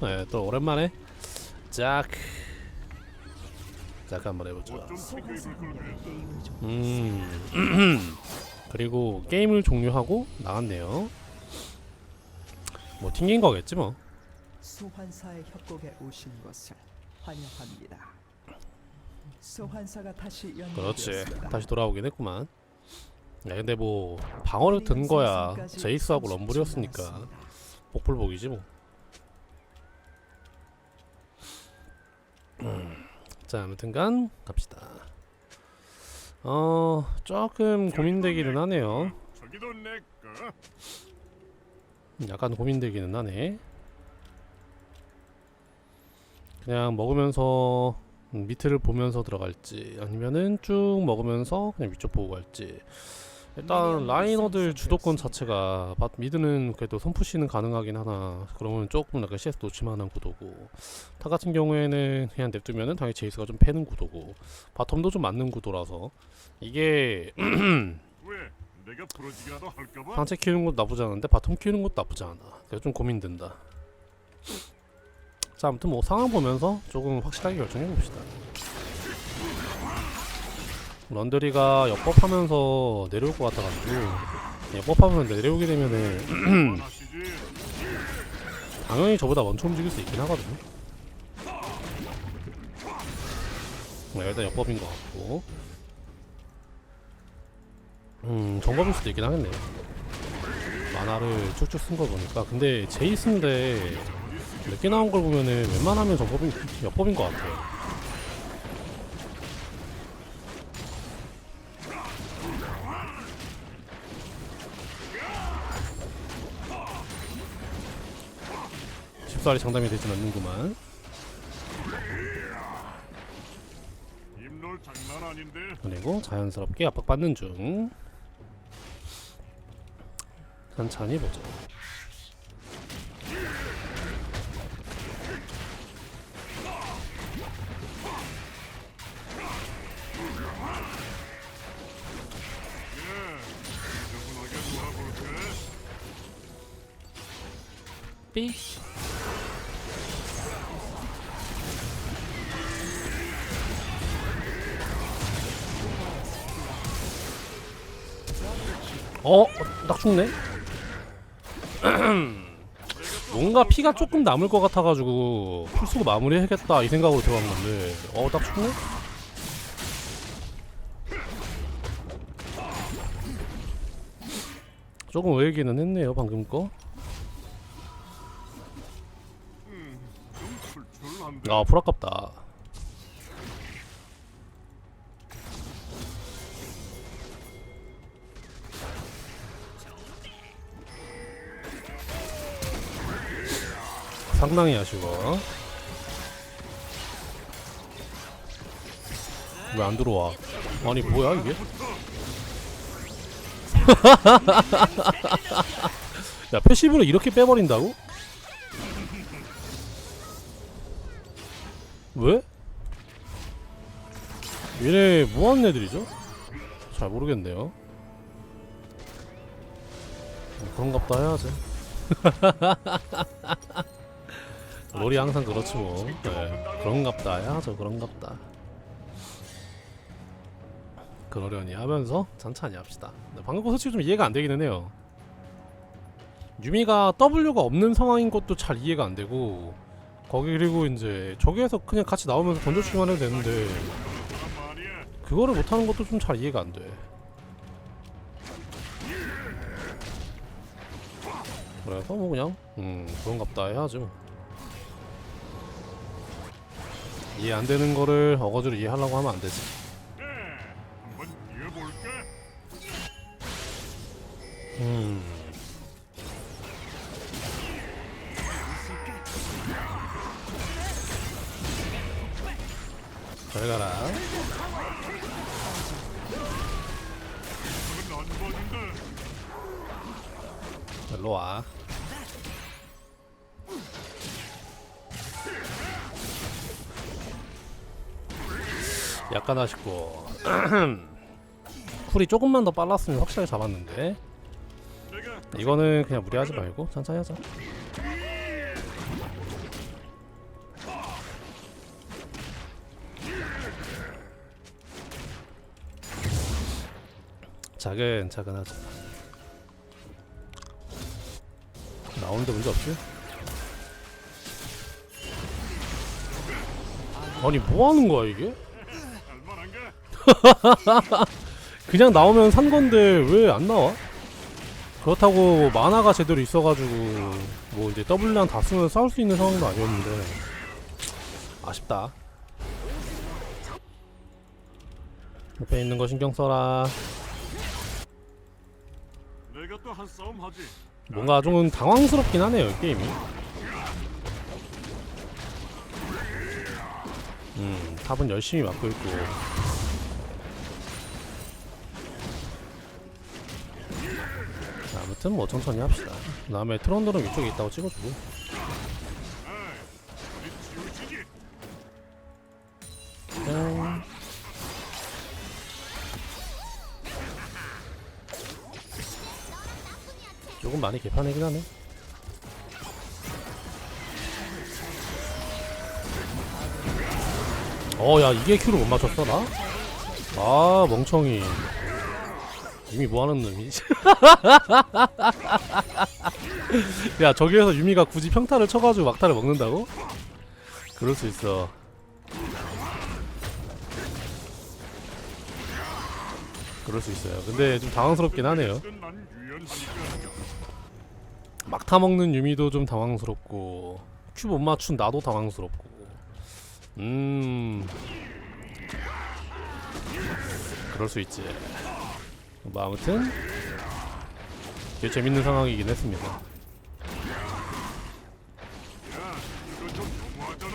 네, 또 오랜만에 짝. 짝 한번 해보죠. 음. 그리고 게임을 종료하고 나갔네요. 뭐 튕긴 거겠지 뭐. 소환사의 협곡에 오신 것을 환영합니다. 소환사가 다시 그렇지. 다시 돌아오긴 했구만. 야, 근데 뭐 방어를 든 거야. 제이스하고 럼블이었으니까 복불복이지 뭐. 자, 아무튼간 갑시다. 어, 조금 고민되기는 하네요. 약간 고민되기는 하네. 그냥 먹으면서 음, 밑을 보면서 들어갈지 아니면은 쭉 먹으면서 그냥 위쪽 보고 갈지. 일단 라이너들 주도권 자체가 밭 미드는 그래도 손푸시는 가능하긴 하나 그러면 조금 약간 CS 놓칠만한 구도고 타 같은 경우에는 그냥 냅두면은 당연히 제이스가 좀 패는 구도고 바텀도 좀 맞는 구도라서 이게 상체 키우는 것도 나쁘지 않은데 바텀 키우는 것도 나쁘지 않아. 그래서 좀 고민된다. 자, 아무튼 뭐 상황 보면서 조금 확실하게 결정해 봅시다. 런드리가 역법하면서 내려올 것 같아가지고 역법하면서 내려오게 되면은 당연히 저보다 먼저 움직일 수 있긴 하거든요. 네, 일단 역법인 것 같고 음 정법일 수도 있긴 하겠네요. 만화를 쭉쭉 쓴 거 보니까 근데 제이스인데 늦게 나온 걸 보면은 웬만하면 정법인 역법인 것 같아요. 쉽사리 장담이 되진 않는구만. 그리고 자연스럽게 압박받는 중. 천천히 보죠. 예 삐. 어, 딱 죽네. 뭔가 피가 조금 남을 것 같아가지고 풀수고 마무리해야겠다 이 생각으로 들어간 건데, 어, 딱 죽네. 조금 의외기는 했네요 방금 거. 아, 불아깝다. 상당히 아쉬워. 왜 안 들어와? 아니 뭐야 이게? 야 패시브를 이렇게 빼버린다고? 왜? 얘네 뭐하는 애들이죠? 잘 모르겠네요 뭐 그런갑다 해야지 롤이 항상 그렇지 뭐. 네, 그런갑다. 해야죠 그런갑다. 그러려니 하면서 천천히 합시다. 근데 방금 거 솔직히 좀 이해가 안 되기는 해요. 유미가 W가 없는 상황인 것도 잘 이해가 안 되고 거기 그리고 이제 저기에서 그냥 같이 나오면서 던져주기만 해도 되는데 그거를 못하는 것도 좀 잘 이해가 안 돼. 그래서 뭐 그냥 음 그런갑다 해야지 이해 안 되는 거를 어거지로 이해하려고 하면 안 되지. 예 음. 일로 와. 약간 아쉽고 쿨이 조금만 더 빨랐으면 확실하게 잡았는데 이거는 그냥 무리하지 말고 천천히 하자 작은 작은 하자 나오는데 문제 없지? 아니 뭐하는 거야 이게? 할만한가? 그냥 나오면 산 건데 왜 안 나와? 그렇다고 만화가 제대로 있어가지고 뭐 이제 W랑 다 쓰면 싸울 수 있는 상황도 아니었는데 아쉽다. 옆에 있는 거 신경 써라. 뭔가 좀 당황스럽긴 하네요 이 게임이. 음 탑은 열심히 맞고 있고. 자, 아무튼 뭐 천천히 합시다. 그 다음에 트런들은 위쪽에 있다고 찍어주고. 조금 많이 개판이긴 하네. 어, 야, 이게 큐를 못 맞췄어, 나? 아, 멍청이. 유미 뭐 하는 놈이지? 야, 저기에서 유미가 굳이 평타를 쳐가지고 막타를 먹는다고? 그럴 수 있어. 그럴 수 있어요. 근데 좀 당황스럽긴 하네요. 막타 먹는 유미도 좀 당황스럽고 큐 못 맞춘 나도 당황스럽고 음 그럴 수 있지 뭐 아무튼 되게 재밌는 상황이긴 했습니다.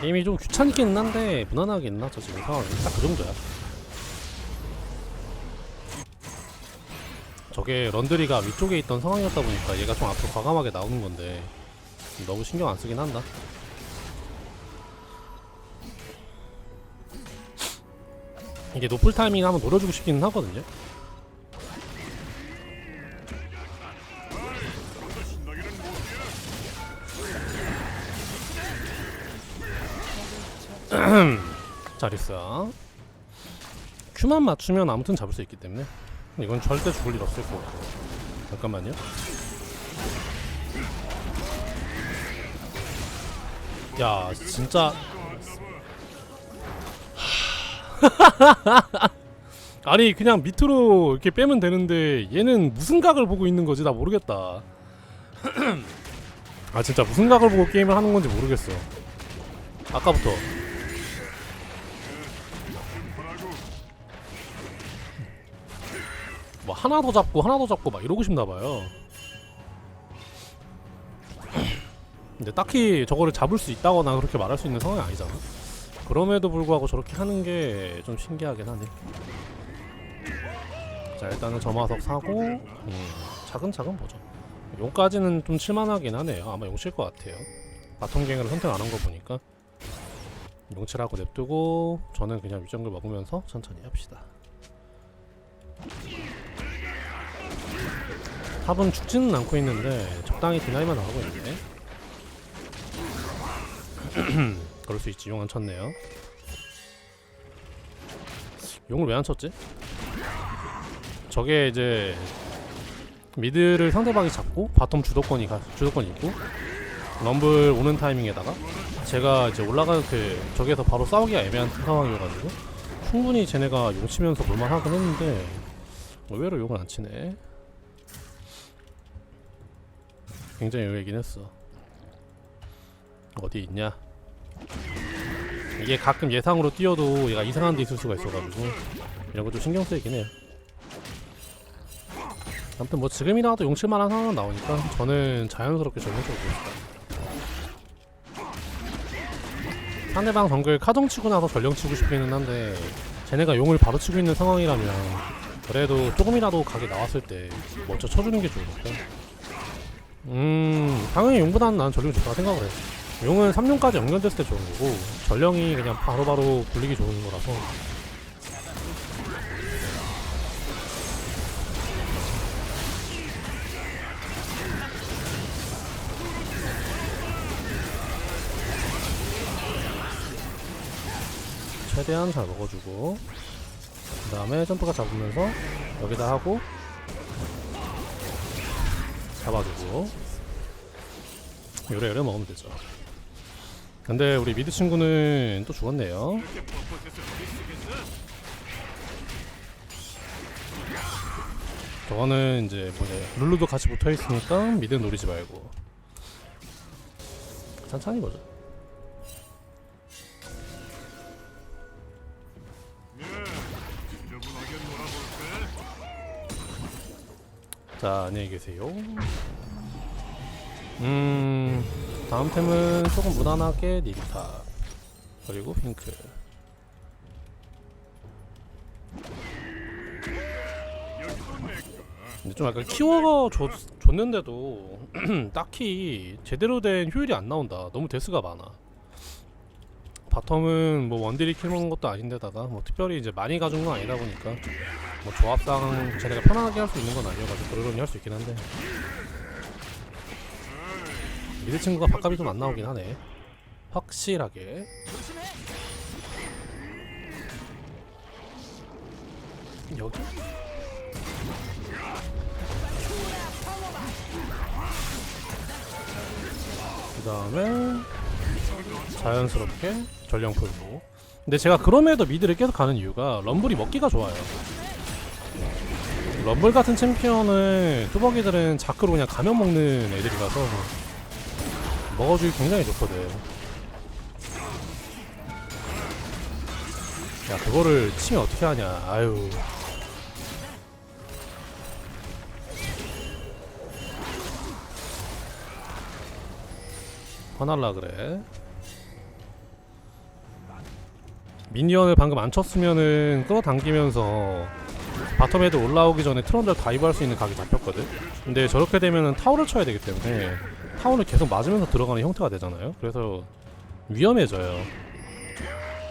게임이 좀 귀찮기는 한데 무난하긴 하죠 지금 상황이. 딱 그 정도야. 저게 런드리가 위쪽에 있던 상황이었다 보니까 얘가 좀 앞으로 과감하게 나오는 건데 너무 신경 안 쓰긴 한다. 이게 노플 타이밍 한번 노려주고 싶기는 하거든요 잘했어 큐만 맞추면 아무튼 잡을 수 있기 때문에. 이건 절대 죽을 일 없을 거고 잠깐만요. 야 진짜. 아니 그냥 밑으로 이렇게 빼면 되는데 얘는 무슨 각을 보고 있는 거지? 나 모르겠다. 아 진짜 무슨 각을 보고 게임을 하는 건지 모르겠어. 아까부터 뭐 하나 더 잡고 하나 더 잡고 막 이러고 싶나 봐요. 근데 딱히 저거를 잡을 수 있다거나 그렇게 말할 수 있는 상황이 아니잖아. 그럼에도 불구하고 저렇게 하는 게 좀 신기하긴 하네. 자 일단은 점화석 사고 음, 차근차근 보죠. 용까지는 좀 칠만하긴 하네요. 아마 용칠 것 같아요. 바텀갱을 선택 안 한 거 보니까 용칠하고 냅두고 저는 그냥 위정글 먹으면서 천천히 합시다. 탑은 죽지는 않고 있는데 적당히 디나이만 나오고 있는데 그럴 수 있지 용 안 쳤네요 용을 왜 안 쳤지? 저게 이제 미드를 상대방이 잡고 바텀 주도권이 가, 주도권이 있고 럼블 오는 타이밍에다가 제가 이제 올라갈 그 저기에서 바로 싸우기가 애매한 상황이어가지고 충분히 쟤네가 용 치면서 볼만하긴 했는데 의외로 용을 안 치네. 굉장히 의외긴 했어. 어디 있냐? 이게 가끔 예상으로 뛰어도 얘가 이상한 데 있을 수가 있어가지고 이런 거좀 신경 쓰이긴 해요. 아무튼 뭐 지금이라도 용칠만한 상황 나오니까 저는 자연스럽게 보고 싶다. 상대방 정글 카정 치고 나서 전령 치고 싶기는 한데 쟤네가 용을 바로 치고 있는 상황이라면 그래도 조금이라도 각이 나왔을 때 먼저 쳐주는 게 좋으니까 음 당연히 용보다는 난 전령이 좋다고 생각을 해. 용은 3룡까지 연결됐을 때 좋은 거고 전령이 그냥 바로 바로 굴리기 좋은 거라서. 최대한 잘 먹어주고 그 다음에 점프가 잡으면서 여기다 하고 잡아주고 요래요래 먹으면 되죠. 근데 우리 미드 친구는 또 죽었네요. 저거는 이제 뭐냐 룰루도 같이 붙어있으니까 미드 노리지 말고. 천천히 보자 자 안녕히 계세요. 음 다음 템은 조금 무난하게 니타 그리고 핑크. 근데 좀 약간 키워가 줬, 줬는데도 딱히 제대로 된 효율이 안 나온다. 너무 데스가 많아. 바텀은 뭐 원딜이 킬 먹는 것도 아닌데다가 뭐 특별히 이제 많이 가준 건 아니다 보니까 뭐 조합상 쟤네가 편안하게 할 수 있는 건 아니어가지고 그러려니 할 수 있긴 한데. 미드 친구가 밥값이 좀 안 나오긴 하네. 확실하게. 여기? 그 다음에 자연스럽게 전령 풀고. 근데 제가 그럼에도 미드를 계속 가는 이유가 럼블이 먹기가 좋아요 럼블 같은 챔피언은 뚜벅이들은 자크로 그냥 가면 먹는 애들이라서 먹어주기 굉장히 좋거든. 야 그거를 치면 어떻게 하냐. 아유. 화날라 그래. 미니언을 방금 안 쳤으면은 끌어당기면서 바텀 애들 올라오기 전에 트런들 다이브 할 수 있는 각이 잡혔거든. 근데 저렇게 되면은 타워를 쳐야 되기 때문에 타워를 계속 맞으면서 들어가는 형태가 되잖아요. 그래서 위험해져요.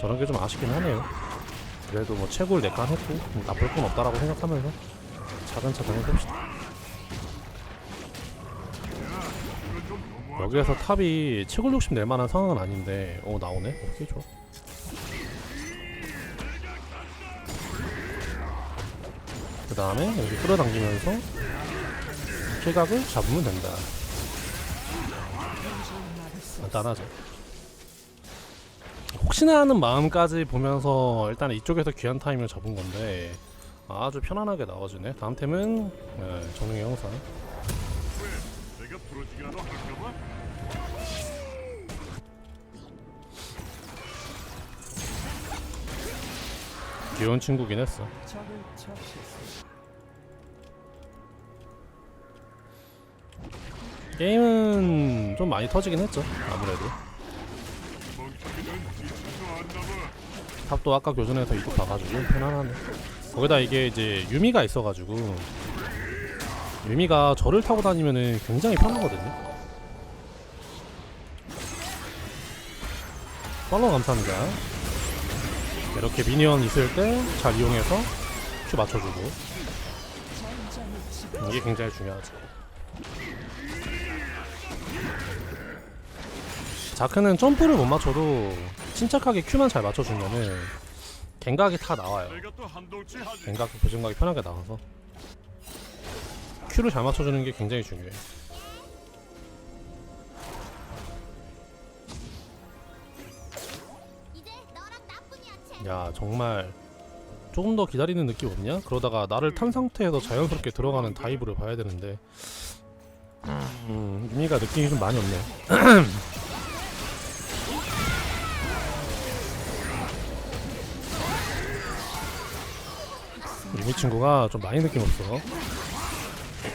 저런 게 좀 아쉽긴 하네요. 그래도 뭐 최고를 내칸 했고 뭐 나쁠 건 없다라고 생각하면서 차근차근 해봅시다. 여기에서 탑이 채굴 욕심 낼 만한 상황은 아닌데 어 나오네? 오케이 좋아 다음에 여기 끌어당기면서 킬각을 잡으면 된다. 간단하죠 혹시나 하는 마음까지 보면서 일단 이쪽에서 귀한 타임을 잡은 건데 아주 편안하게 나와주네. 다음 템은 네, 부러지기라도 할까봐? 귀여운 친구긴 했어 게임은 좀 많이 터지긴 했죠 아무래도. 탑도 아까 교전에서 이득 봐가지고 편안하네. 거기다 이게 이제 유미가 있어가지고 유미가 저를 타고 다니면은 굉장히 편하거든요. 팔로우 감사합니다. 이렇게 미니언 있을 때 잘 이용해서 큐 맞춰주고. 이게 굉장히 중요하죠 자크는 점프를 못 맞춰도 침착하게 큐만 잘 맞춰주면은 갱각이 다 나와요 내가 또 한동치 하지. 갱각 보증각이 편하게 나와서 큐를 잘 맞춰주는 게 굉장히 중요해. 야 정말 조금 더 기다리는 느낌 없냐? 그러다가 나를 탄 상태에서 자연스럽게 들어가는 다이브를 봐야 되는데 음 의미가 느낌이 좀 많이 없네 친구가 좀 많이 느낌 없어.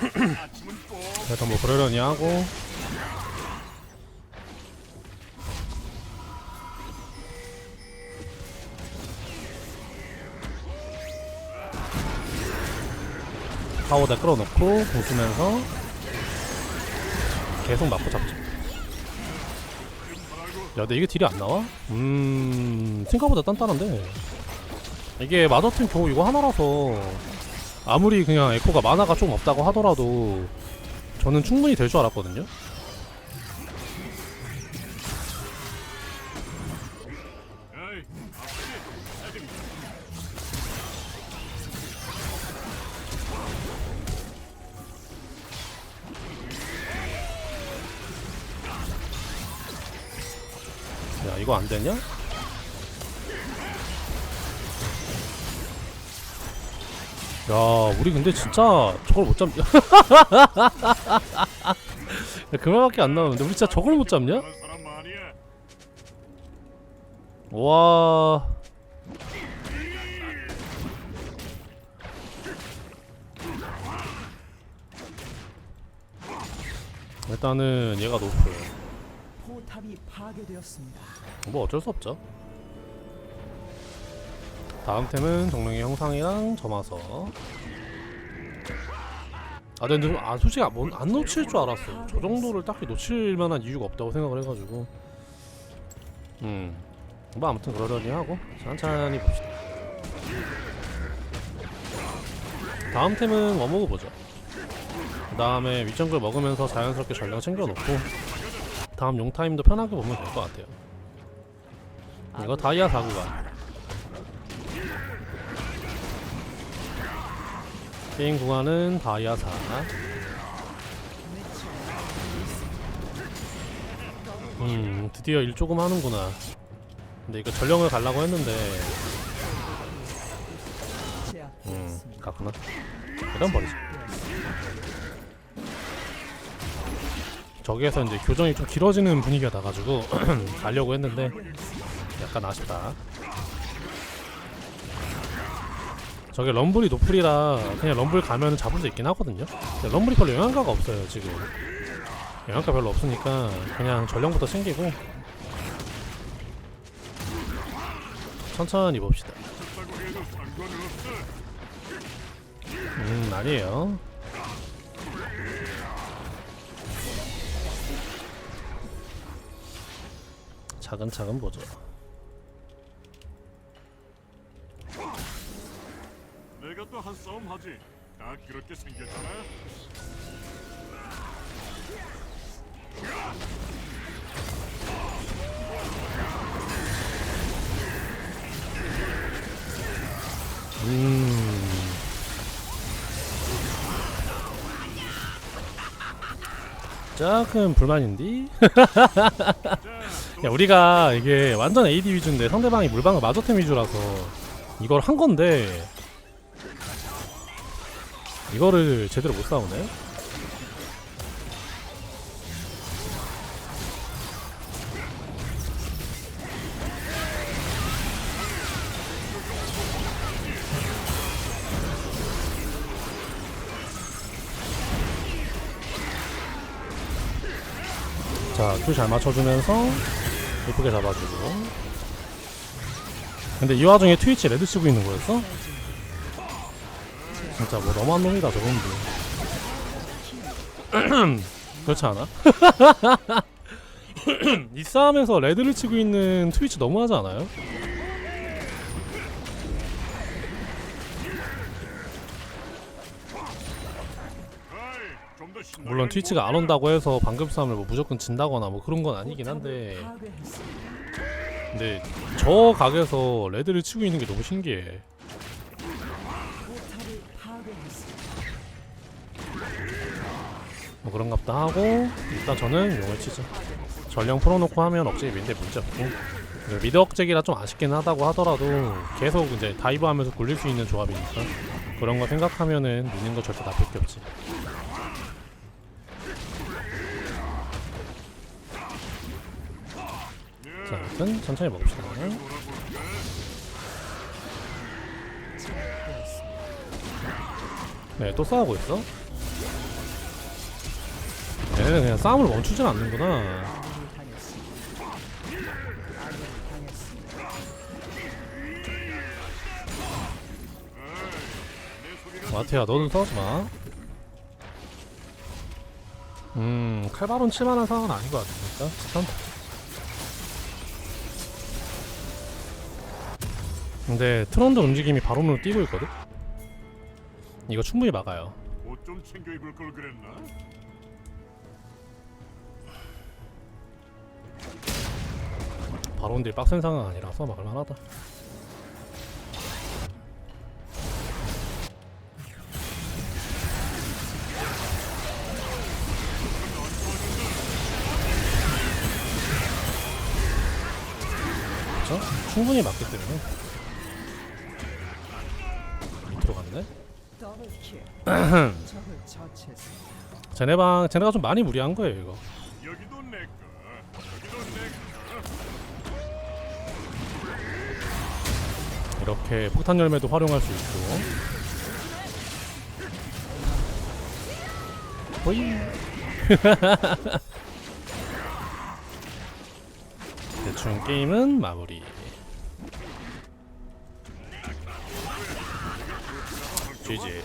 그래서 뭐 그러려니 하고. 타워다 끌어놓고 웃으면서 계속 맞고 잡죠. 야 근데 이게 딜이 안 나와? 음 생각보다 단단한데 이게 마더튼 겨우 이거 하나라서 아무리 그냥 에코가 만화가 좀 없다고 하더라도 저는 충분히 될 줄 알았거든요 야 이거 안되냐? 야, 우리 근데 진짜 저걸 못 잡. 야, 그만밖에 안 나오는데 우리 진짜 저걸 못 잡냐? 와. 일단은 얘가 파괴되었습니다. 뭐 어쩔 수 없죠. 다음 템은 정령의 형상이랑 점화서. 아 근데 아 솔직히 안, 안 놓칠 줄 알았어. 저 정도를 딱히 놓칠 만한 이유가 없다고 생각을 해가지고. 음. 뭐 아무튼 그러려니 하고 천천히 봅시다. 다음 템은 워머그 보죠. 그 다음에 윗정글 먹으면서 자연스럽게 전령 챙겨놓고 다음 용 타임도 편하게 보면 될 것 같아요. 이거 다이아 4구간 게임 구간은 다이아 4 음, 드디어 일 조금 하는구나. 근데 이거 전령을 가려고 했는데, 음. 갔구나. 이런 버리지. 저기에서 이제 교정이 좀 길어지는 분위기가 나가지고 가려고 했는데 약간 아쉽다. 저게 럼블이 노플이라 그냥 럼블 가면 잡을 수 있긴 하거든요. 근데 럼블이 별로 영향가가 없어요 지금. 영향가 별로 없으니까 그냥 전령부터 챙기고 천천히 봅시다. 음 아니에요. 차근차근 보죠. 한 싸움 하지. 다 그렇게 생겼잖아. 음. 조금 불만인디? 야 우리가 이게 완전 AD 위주인데 상대방이 물방울 마저템 위주라서 이걸 한 건데 이거를 제대로 못 싸우네? 자, 큐 잘 맞춰주면서 예쁘게 잡아주고. 근데 이 와중에 트위치 레드 쓰고 있는 거였어? 진짜 뭐 너무한 놈이다 저건도. 그렇지 않아? 이 싸움에서 레드를 치고 있는 트위치 너무하지 않아요? 물론 트위치가 안 온다고 해서 방금 싸움을 뭐 무조건 진다거나 뭐 그런 건 아니긴 한데. 근데 저 각에서 레드를 치고 있는 게 너무 신기해. 포탑이 파괴했습니다. 뭐 그런갑다 하고 일단 저는 용을 치죠. 전령 풀어놓고 하면 억제기 민데 문제 없고 그 미드 억제기라 좀 아쉽긴 하다고 하더라도 계속 이제 다이브 하면서 굴릴 수 있는 조합이니까 그런 거 생각하면은 미는 거 절대 나쁠 게 없지. 자 일단 천천히 먹읍시다. 네또 싸우고 있어 그냥 싸움을 멈추진 않는구나. 마태야 너는 싸우지 마. 음 칼바론 칠만한 상황은 아닌 것 같으니까 스턴. 근데 트런드 움직임이 바론으로 뛰고 있거든. 이거 충분히 막아요. 옷좀 챙겨 입을 걸 그랬나? 바론들이 빡센 상황 아니라서 막을만하다. 충분히 맞기 때문에 밑으로 갔네 더블 킬. 적을 처치했습니다. 쟤네방 쟤네가 좀 많이 무리한 거예요 이거 이렇게 폭탄 열매도 활용할 수 있고. 호이 대충 게임은 마무리. GG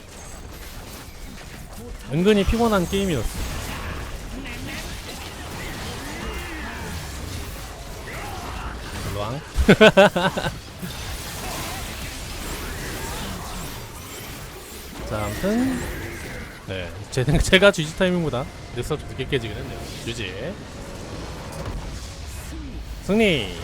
은근히 피곤한 게임이었어. 일로왕 자, 아무튼 네, 제, 제가 GG 타이밍보다 넥스가 좀 늦게 깨지긴 했네요. GG 승리.